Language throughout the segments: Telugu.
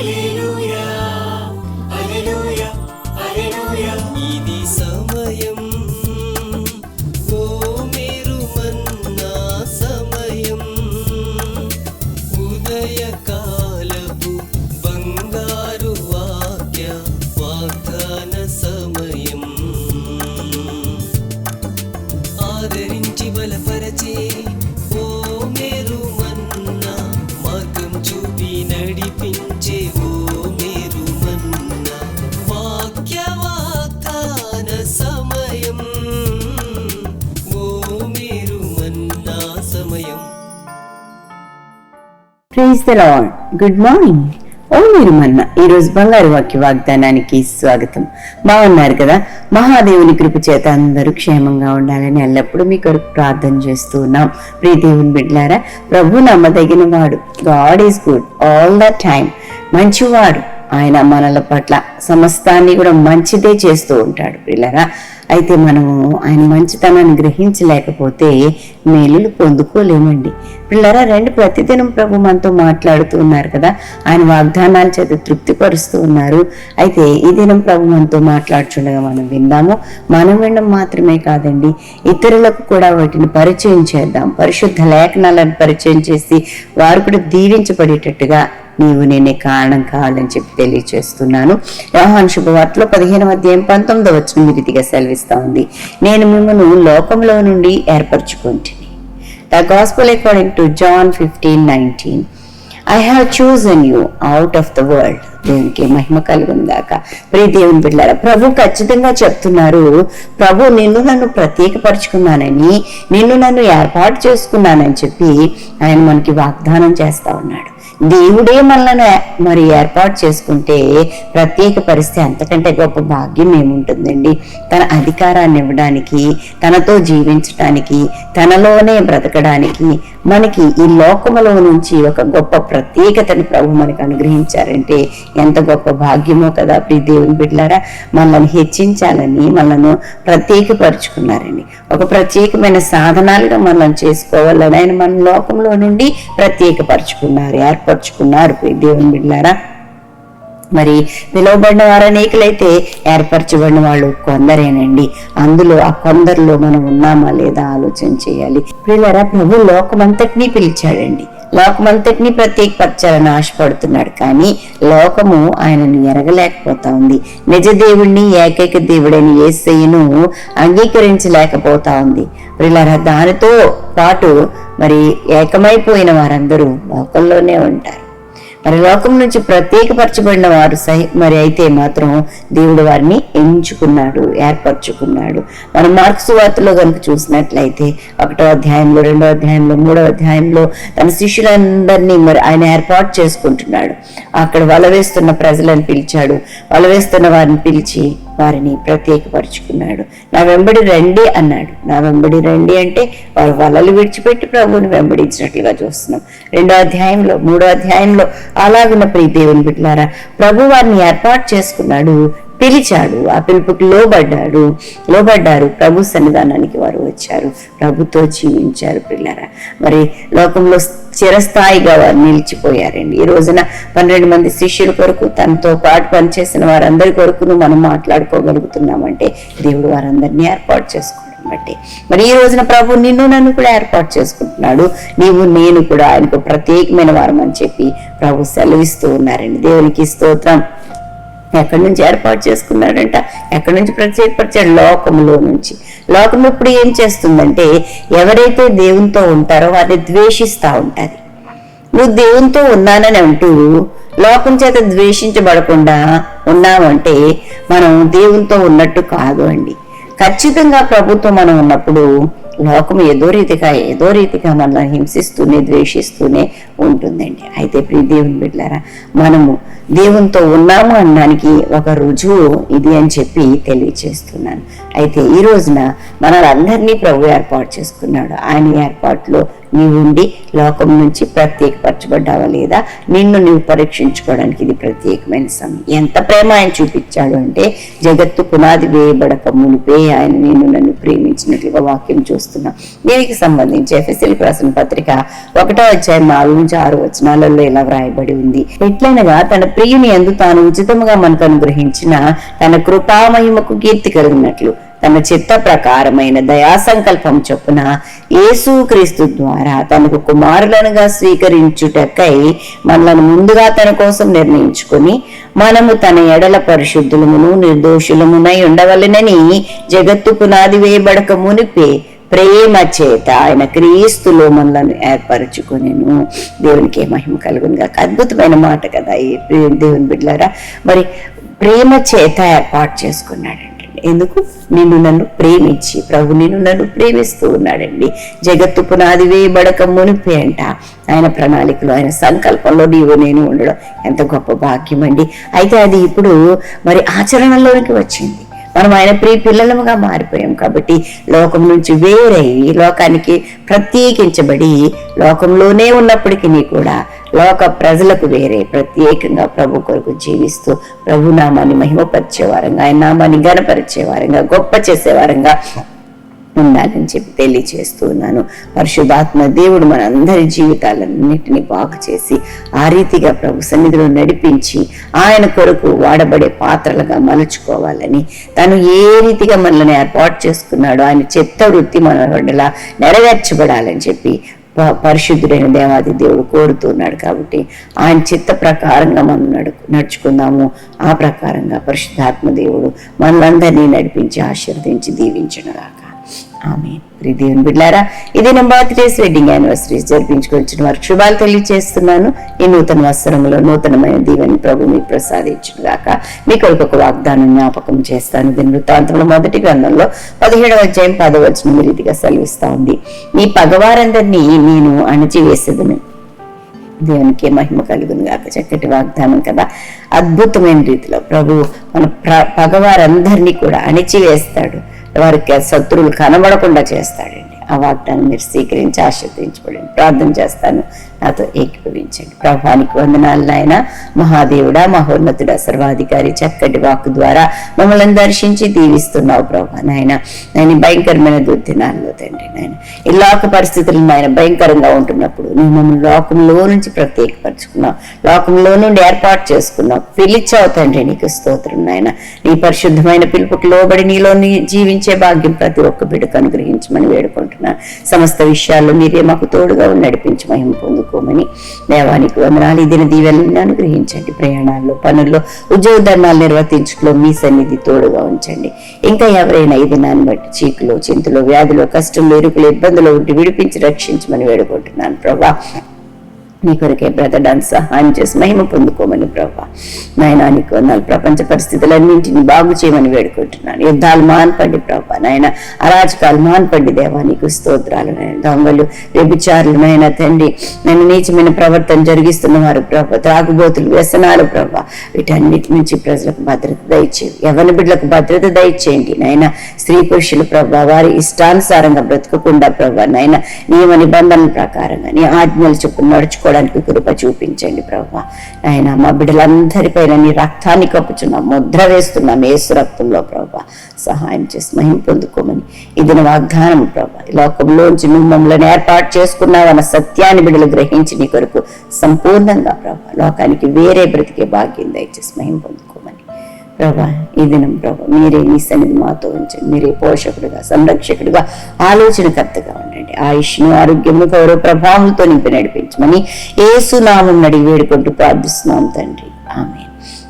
ఇది praise the lord good morning ఓ మీరు మన్న ఈరోజు బంగారు వాక్య వాగ్దానానికి స్వాగతం. బాగున్నారు కదా? మహాదేవుని కృప చేత అందరూ క్షేమంగా ఉండాలని ఎల్లప్పుడూ మీ కొరకు ప్రార్థన చేస్తూ ఉన్నాం. ప్రీదేవుని బిడ్లారా ప్రభు నమ్మదగిన వాడు God is good all the time మంచివాడు. ఆయన మనల పట్ల సమస్తాన్ని కూడా మంచిదే చేస్తూ ఉంటాడు. పిల్లరా అయితే మనము ఆయన మంచితనాన్ని గ్రహించలేకపోతే మేలులు పొందుకోలేమండి. పిల్లరా రెండు. ప్రతిదినం ప్రభు మనతో మాట్లాడుతూ ఉన్నారు కదా. ఆయన వాగ్దానాల చేత తృప్తిపరుస్తూ ఉన్నారు. అయితే ఈ దినం ప్రభు మనతో మాట్లాడుచుండగా మనం విందాము. మనం వినడం మాత్రమే కాదండి. ఇతరులకు కూడా వాటిని పరిచయం చేద్దాం. పరిశుద్ధ లేఖనాలను పరిచయం చేసి వారు కూడా దీవించబడేటట్టుగా నీవు నేనే కారణం కావాలని చెప్పి తెలియచేస్తున్నాను. యోహాన్ శుభవార్తలో పదిహేను అధ్యాయం పంతొమ్మిదో వచ్చిన ఈ రీతిగా సెలవిస్తా ఉంది. నేను మిమ్మల్ని లోకంలో నుండి ఏర్పరచుకుంటుని. The gospel according to John fifteen nineteen I have chosen you out of the world దేవునికి మహిమ కలుగుందాక ప్రియ దేవుని బిడ్డారా ప్రభు ఖచ్చితంగా చెప్తున్నారు ప్రభు నిన్ను నన్ను ప్రత్యేకపరుచుకున్నానని నిన్ను నన్ను ఏర్పాటు చేసుకున్నానని చెప్పి ఆయన మనకి వాగ్దానం చేస్తా ఉన్నాడు. దేవుడే మనల్ని మరి ఏర్పాటు చేసుకుంటే ప్రత్యేక పరిస్థితి అంతకంటే గొప్ప భాగ్యం ఏముంటుందండి? తన అధికారాన్ని ఇవ్వడానికి తనతో జీవించడానికి తనలోనే బ్రతకడానికి మనకి ఈ లోకములో నుంచి ఒక గొప్ప ప్రత్యేకతను ప్రభు మనకు అనుగ్రహించారంటే ఎంత గొప్ప భాగ్యమో కదా ప్రియ దేవుని బిడ్డలారా. మనల్ని హెచ్చించాలని మనల్ని ప్రత్యేకపరుచుకున్నారండి. ఒక ప్రత్యేకమైన సాధనాలుగా మనం చేసుకోవాలని ఆయన మన లోకంలో నుండి ప్రత్యేకపరుచుకున్నారు ఏర్పరచుకున్నారు. దేవుని బిడ్డారా మరి పిలువబడిన వారు అనేకులైతే ఏర్పరచబడిన వాళ్ళు కొందరేనండి. అందులో ఆ కొందరిలో మనం ఉన్నామా లేదా ఆలోచన చేయాలి. ప్రియులరా ప్రభు లోకమంతటినీ పిలిచాడండి. లోకమంతటిని ప్రత్యేకపరచాలని ఆశపడుతున్నాడు కానీ లోకము ఆయనను ఎరగలేకపోతా ఉంది నిజ దేవుణ్ణి ఏకైక దేవుడైన ఏసయ్యను అంగీకరించలేకపోతా ఉంది ప్రిలరా దానితో పాటు మరి ఏకమైపోయిన వారందరూ లోకంలోనే ఉంటారు. మరి లోకం నుంచి ప్రత్యేకపరచబడిన వారు సహి మరి అయితే మాత్రం దేవుడు వారిని ఎంచుకున్నాడు ఏర్పరచుకున్నాడు. మనం మార్క్స్ వార్తలో కనుక చూసినట్లయితే ఒకటో అధ్యాయంలో రెండో అధ్యాయంలో మూడో అధ్యాయంలో తన శిష్యులందరినీ మరి ఆయన ఏర్పాటు చేసుకుంటున్నాడు. అక్కడ వల వేస్తున్న ప్రజలను పిలిచాడు. వల వేస్తున్న వారిని పిలిచి వారిని ప్రత్యేకపరుచుకున్నాడు. నా వెంబడి రండి అన్నాడు. నా వెంబడి రండి అంటే వారు వలలు విడిచిపెట్టి ప్రభువుని వెంబడించినట్లుగా చూస్తున్నాం. రెండో అధ్యాయంలో మూడో అధ్యాయంలో అలాగున్న ప్రీ దేవుని బిడ్డలారా ప్రభు వారిని ఏర్పాటు చేసుకున్నాడు. పిలిచాడు. ఆ పిలుపుకి లోబడ్డాడు. లోబడ్డారు. ప్రభు సన్నిధానానికి వారు వచ్చారు. ప్రభుతో జీవించారు పిల్లరా. మరి లోకంలో చిరస్థాయిగా వారు నిలిచిపోయారండి. ఈ రోజున పన్నెండు మంది శిష్యుల కొరకు తనతో పాటు పనిచేసిన వారందరి కొరకును మనం మాట్లాడుకోగలుగుతున్నామంటే దేవుడు వారందరినీ ఏర్పాటు చేసుకోవడం బట్టి. మరి ఈ రోజున ప్రభు నిన్ను నన్ను కూడా ఏర్పాటు చేసుకుంటున్నాడు. నీవు నేను కూడా ఆయనకు ప్రత్యేకమైన వారం అని చెప్పి ప్రభు సెలవిస్తూ ఉన్నారండి. దేవునికి స్తోత్రం. ఎక్కడి నుంచి ఏర్పాటు చేసుకున్నాడంట? ఎక్కడి నుంచి ప్రత్యేకపరిచాడు లోకములో నుంచి. లోకం ఇప్పుడు ఏం చేస్తుందంటే ఎవరైతే దేవునితో ఉంటారో వారిని ద్వేషిస్తూ ఉంటుంది. నువ్వు దేవునితో ఉన్నానని అంటూ లోకం చేత ద్వేషించబడకుండా ఉన్నామంటే మనం దేవునితో ఉన్నట్టు కాదు అండి. ఖచ్చితంగా ప్రభుత్వం మనం ఉన్నప్పుడు లోకం ఏదో రీతిగా ఏదో రీతిగా మనల్ని హింసిస్తూనే ద్వేషిస్తూనే ఉంటుందండి. అయితే ప్రియ దేవుని బిడ్డారా మనము దేవునితో ఉన్నాము అనడానికి ఒక రుజువు ఇది అని చెప్పి తెలియచేస్తున్నాను. అయితే ఈ రోజున మనలందరినీ ప్రభు ఏర్పాటు చేసుకున్నాడు. ఆయన ఏర్పాటులో నీవు ఉండి లోకం నుంచి ప్రత్యేకపరచబడ్డావా లేదా? నిన్ను నీవు పరీక్షించుకోవడానికి ఇది ప్రత్యేకమైన సమయం. ఎంత ప్రేమ ఆయన చూపించాడు అంటే జగత్తు పునాది వేయబడక మునిపే ఆయన నేను నన్ను ప్రేమించినట్లుగా వాక్యం చూస్తున్నాం. దీనికి సంబంధించి ఎఫ్ఎస్ఎల్ రాసిన పత్రిక ఒకటో అధ్యాయం నాలుగు నుంచి ఆరు వచనాలలో ఇలా వ్రాయబడి ఉంది. ఎట్లనగా తన ప్రియుని ఎందు తాను ఉచితముగా మనకు అనుగ్రహించిన తన కృపామహిమకు కీర్తి కలిగినట్లు తన చిత్త ప్రకారమైన దయా సంకల్పం చొప్పున యేసుక్రీస్తు ద్వారా తనకు కుమారులనుగా స్వీకరించుటకై మనలను ముందుగా తన కోసం నిర్ణయించుకొని మనము తన ఎడల పరిశుద్ధులమును నిర్దోషులమునై ఉండవలెనని జగత్తు పునాది వేయబడక మునిపే ప్రేమ చేత ఆయన క్రీస్తులో మనలను ఏర్పరచుకునేను. దేవునికి మహిమ కలుగును అద్భుతమైన మాట కదా ఈ దేవుని బిడ్డలారా. మరి ప్రేమ చేత ఏర్పాటు చేసుకున్నాడండి. ఎందుకు? నిన్ను నన్ను ప్రేమించి ప్రభు నిన్ను నన్ను ప్రేమిస్తూ ఉన్నాడండి. జగత్తు పునాది వేయబడక మునిపే అంట. ఆయన ప్రణాళికలో ఆయన సంకల్పంలో నీవు నేను ఉండడం ఎంత గొప్ప భాగ్యం అండి అయితే అది ఇప్పుడు మరి ఆచరణలోనికి వచ్చింది. మనం ఆయన ప్రియ పిల్లలముగా మారిపోయాం కాబట్టి లోకం నుంచి వేరై లోకానికి ప్రత్యేకించబడి లోకంలోనే ఉన్నప్పటికీ కూడా లోక ప్రజలకు వేరే ప్రత్యేకంగా ప్రభు కొరకు జీవిస్తూ ప్రభు నామాన్ని మహిమపరిచేవారంగా ఆయన నామాన్ని గణపరిచే వారంగా గొప్ప చేసే వారంగా ఉండాలని చెప్పి తెలియచేస్తూ ఉన్నాను. పరిశుభాత్మ దేవుడు మన అందరి జీవితాలన్నింటినీ బాగు చేసి ఆ రీతిగా ప్రభు సన్నిధిలో నడిపించి ఆయన కొరకు వాడబడే పాత్రలుగా మలుచుకోవాలని తను ఏ రీతిగా మనల్ని ఏర్పాటు చేసుకున్నాడో ఆయన చెత్త వృత్తి మన నెరవేర్చబడాలని చెప్పి పరిశుద్ధుడైన దేవాది దేవుడు కోరుతున్నాడు కాబట్టి ఆయన చిత్త ప్రకారంగా మనం నడు నడుచుకుందాము. ఆ ప్రకారంగా పరిశుద్ధాత్మ దేవుడు మనలందరినీ నడిపించి ఆశీర్వదించి దీవించనుగాక. ఆమె ప్రీ దేవుని బిడ్డారా ఇది నా బర్త్డేస్ వెడ్డింగ్ యానివర్సరీస్ జరిపించుకొచ్చిన వారికి శుభాలు తెలియజేస్తున్నాను ఈ నూతన వస్త్రంలో నూతనమైన దీవెని ప్రభు మీకు ప్రసాదించును గాక మీ కొరకు ఒక వాగ్దానం జ్ఞాపకం చేస్తాను. దీని వృత్తాంతంలో మొదటి గ్రంథంలో పదిహేడవ అధ్యాయం పదవచనం రీతిగా సెలవిస్తా ఉంది. మీ పగవారందరినీ నేను అణచివేసేదను. దేవునికి మహిమ కలుగును గాక చక్కటి వాగ్దానం కదా. అద్భుతమైన రీతిలో ప్రభు మన ప్ర పగవారందరినీ కూడా అణిచివేస్తాడు. వారికి శత్రువులు కనబడకుండా చేస్తాడండి. ఆ వాగ్దానం మీరు స్వీకరించి ఆశీర్వదించబడండి. ప్రార్థన చేస్తాను. నాతో ఏకీభవించండి. ప్రభానికి వందనాలు నాయన. మహాదేవుడా మహోన్నతుడా సర్వాధికారి చక్కటి వాక్కు ద్వారా మమ్మల్ని దర్శించి దీవిస్తున్నావు ప్రభా నాయన. నేను భయంకరమైన దుర్దినాల్లో తండ్రి నాయన. ఈ లోక పరిస్థితులు నాయన భయంకరంగా ఉంటున్నప్పుడు నేను మమ్మల్ని లోకంలో నుంచి ప్రత్యేకపరచుకున్నావు. లోకంలో నుండి ఏర్పాటు చేసుకున్నావు. పిలిచావు తండ్రి నీకు స్తోత్రం నాయన. నీ పరిశుద్ధమైన పిలుపుకి లోబడి నీలో జీవించే భాగ్యం ప్రతి ఒక్క బిడ్డకు అనుగ్రహించమని వేడుకుంటున్నాను. సమస్త విషయాల్లో మీరే మాకు తోడుగా నడిపించి మహిమ పొందుకోమని దేవానికి వందనాలు. ఇదిన దీవెనని అనుగ్రహించండి. ప్రయాణాల్లో పనుల్లో ఉద్యోగ ధర్మాలు నిర్వర్తించడంలో మీ సన్నిధి తోడుగా ఉంచండి. ఇంకా ఎవరైనా ఈ దినాన్ని బట్టి చీకులో చింతలో వ్యాధిలో కష్టంలో ఇరుకులు ఇబ్బందులు ఉండి విడిపించి రక్షించమని వేడుకుంటున్నాను. ప్రభా నీ కొరకే బ్రతడానికి సహాయం చేసి మహిమ పొందుకోమని ప్రభా నాయన నీకు వందనాలు. ప్రపంచ పరిస్థితులన్నింటినీ బాగు చేయమని వేడుకుంటున్నాను. యుద్ధాలు మాన్పండి ప్రభా నాయన అరాజకాలు మాన్పండి దేవా. నీకు స్తోత్రాలు నాయన. దొంగలు వ్యభిచారులు నాయన తండ్రి. నేను నీచమైన ప్రవర్తన జరిగిస్తున్న వారు ప్రభా త్రాగుబోతులు వ్యసనాలు ప్రభా వీటన్నిటి నుంచి ప్రజలకు భద్రత దయచేవి ఎవరి బిడ్డలకు భద్రత దయచేయండి నాయన. స్త్రీ పురుషులు ప్రభా వారి ఇష్టానుసారంగా బ్రతకకుండా ప్రభా నాయన. నియమ నిబంధనల ప్రకారంగా నీ ఆజ్ఞలు చొప్పున నడుచుకోవడానికి కృప చూపించండి ప్రభా. ఆయన మా బిడ్డలందరిపైన నీ రక్తాన్ని కప్పుచున్నాం ముద్ర వేస్తున్నాం ఏసు రక్తంలో ప్రభా సహాయం చేసి మహిం పొందుకోమని ఇది నా వాగ్దానం ప్రభా. లోకంలోంచి నువ్వు మమ్మల్ని ఏర్పాటు చేసుకున్నావన్న సత్యాన్ని బిడ్డలు గ్రహించి నీ కొరకు సంపూర్ణంగా ప్రభా లోకానికి వేరే బ్రతికే భాగ్యం దయచేసి మహిం పొందుకోమని. ప్రభా ఈ దినం ప్రభా మీరే మీ సన్నిధి మాతో ఉంచండి. మీరే పోషకుడుగా సంరక్షకుడుగా ఆలోచనకర్తగా ఆయుష్ను ఆరోగ్యము గౌరవ ప్రభావంతో నింపి నడిపించమని ఏసునామం నడిగి వేడుకుంటూ ప్రార్థిస్తున్నాం తండ్రి. ఆమె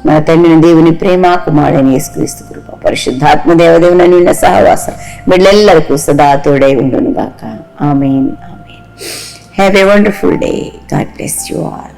మన తండ్రిని దేవుని ప్రేమ కుమారుడని యేసుక్రీస్తు కృప పరిశుద్ధాత్మ దేవదేవుని నిన్న సహవాసం బిడ్డలెల్లరికూ సదా తోడై ఉండును గాక amen. Amen. Have a wonderful day God bless you all